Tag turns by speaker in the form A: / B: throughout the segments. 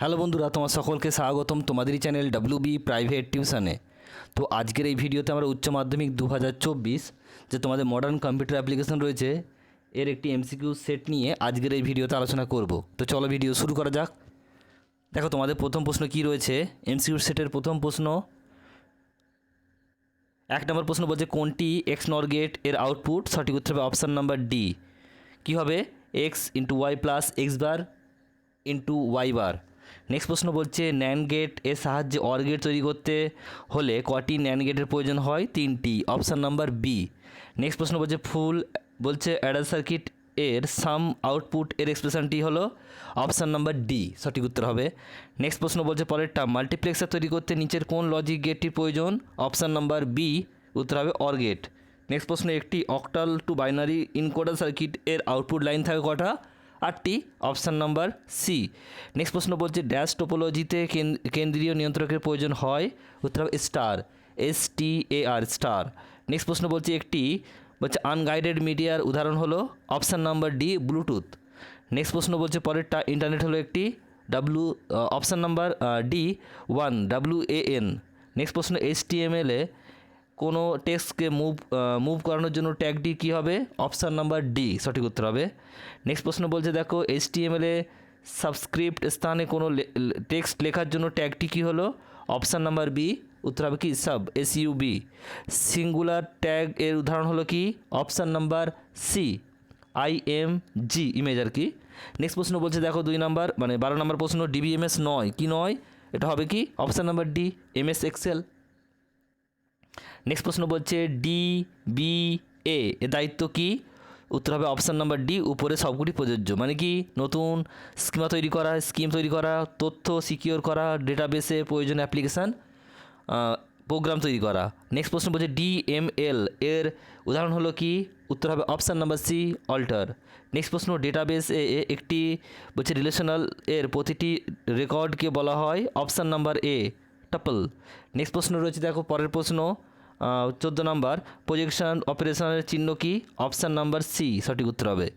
A: Hello বন্ধুরা, তোমার সকলকে স্বাগতম তোমাদেরই চ্যানেল ডাব্লিউ বি প্রাইভেট টিউশনে তো আজকের এই ভিডিওতে আমরা উচ্চ মাধ্যমিক দু হাজার চব্বিশ, যে তোমাদের মডার্ন কম্পিউটার অ্যাপ্লিকেশন রয়েছে, এর একটি এমসিকিউ সেট নিয়ে আজকের এই ভিডিওতে আলোচনা করব। তো চলো ভিডিও শুরু করা যাক। দেখো, তোমাদের প্রথম প্রশ্ন কি রয়েছে? এমসিকিউ সেটের প্রথম প্রশ্ন। এক নম্বর প্রশ্ন বলছে, কোনটি এক্স নর গেটের আউটপুট সঠিক উত্তর হবে অপশান নাম্বার ডি কী হবে? X into Y plus X bar into Y bar next প্রশ্ন বলছে ন্যান গেটের সাহায্যে অর গেট তৈরি করতে হলে কটি ন্যান গেটের প্রয়োজন হয়? তিনটি। অপশান নাম্বার বি নেক্সট প্রশ্ন বলছে, ফুল বলছে, অ্যাডাল সার্কিট এর সাম আউটপুট এর এক্সপ্রেশনটি হলো অপশান নাম্বার ডি সঠিক উত্তর হবে। নেক্সট প্রশ্ন বলছে, পরেরটা মাল্টিপ্লেক্সার তৈরি করতে নিচের কোন লজিক গেটটির প্রয়োজন? অপশান নাম্বার বি উত্তর হবে অর গেট নেক্সট প্রশ্ন একটি octal to binary encoder circuit এর আউটপুট লাইন থাকে কটা? আটটি অপশান নাম্বার সি। নেক্সট প্রশ্ন বলছে, ড্যাশ টোপোলজিতে কেন- কেন্দ্রীয় নিয়ন্ত্রকের প্রয়োজন হয়? উত্তর হবে star, S T A R, star. Next প্রশ্ন বলছে একটি, বলছে আনগাইডেড মিডিয়ার উদাহরণ হলো, option number D, Bluetooth. Next প্রশ্ন বলছে, পরেরটা ইন্টারনেট হলো একটি, W option number D, one, W A N. Next প্রশ্ন এইচ টি এম এলে কোনো টেক্সটকে মুভ মুভ করানোর জন্য ট্যাগটি কী হবে? অপশান নাম্বার ডি সঠিক উত্তর হবে। নেক্সট প্রশ্ন বলছে, দেখো এইচ টি এম এলে সাবস্ক্রিপ্ট স্থানে কোনো টেক্সট লেখার জন্য ট্যাগটি কী হলো? অপশান নাম্বার বি উত্তর হবে কি? Sub S U B singular tag এর উদাহরণ হলো কি? Option number C I M G image আর কি। নেক্সট প্রশ্ন বলছে, দেখো, দুই নাম্বার মানে বারো নম্বর প্রশ্ন ডিবিএমএস নয়। কি নয়? এটা হবে কি? Option number D MS Excel next প্রশ্ন বলছে ডি বি এ এর দায়িত্ব কি? উত্তর হবে অপশান নাম্বার ডি উপরে সবগুলি প্রযোজ্য। মানে কি? নতুন স্কিমা তৈরি করা স্কিম তৈরি করা, তথ্য সিকিওর করা ডেটাবেসে প্রয়োজনীয় অ্যাপ্লিকেশান প্রোগ্রাম তৈরি করা। নেক্সট প্রশ্ন বলছে ডিএমএল এর উদাহরণ হলো কি? উত্তর হবে option number C alter next প্রশ্ন ডেটাবেস এ একটি বলছে রিলেশনাল এর প্রতিটি রেকর্ডকে বলা হয় option number A tuple next প্রশ্ন রয়েছে, দেখো পরের প্রশ্ন। চোদ্দ নাম্বার প্রজেকশন অপারেশনের চিহ্ন কি? অপশান নাম্বার সি সঠিক উত্তর হবে।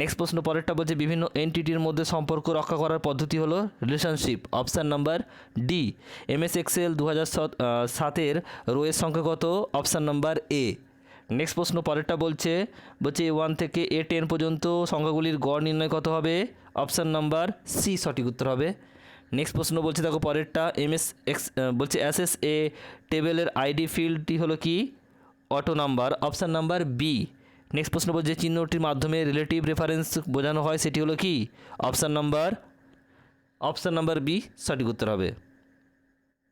A: নেক্সট প্রশ্ন পরেরটা বলছে, বিভিন্ন এনটিটির মধ্যে সম্পর্ক রক্ষা করার পদ্ধতি হলো relationship option number D MS Excel দু হাজার সাতের রোয়ের সংখ্যা কত? অপশান নাম্বার এ নেক্সট প্রশ্ন পরেরটা বলছে বলছে এ ওয়ান থেকে এ টেন পর্যন্ত সংখ্যাগুলির গড় নির্ণয় কত হবে? অপশান নাম্বার সি সঠিক উত্তর হবে। নেক্সট প্রশ্ন বলছে, দেখো পরেরটা এমএস এক্স বলছে এস এস এ টেবিলের আইডি ফিল্ডটি হলো কি? Auto number option number B next প্রশ্ন বলছে চিহ্নটির মাধ্যমে রিলেটিভ রেফারেন্স বোঝানো হয়, সেটি হলো কি? Option number option number B সঠিক উত্তর হবে।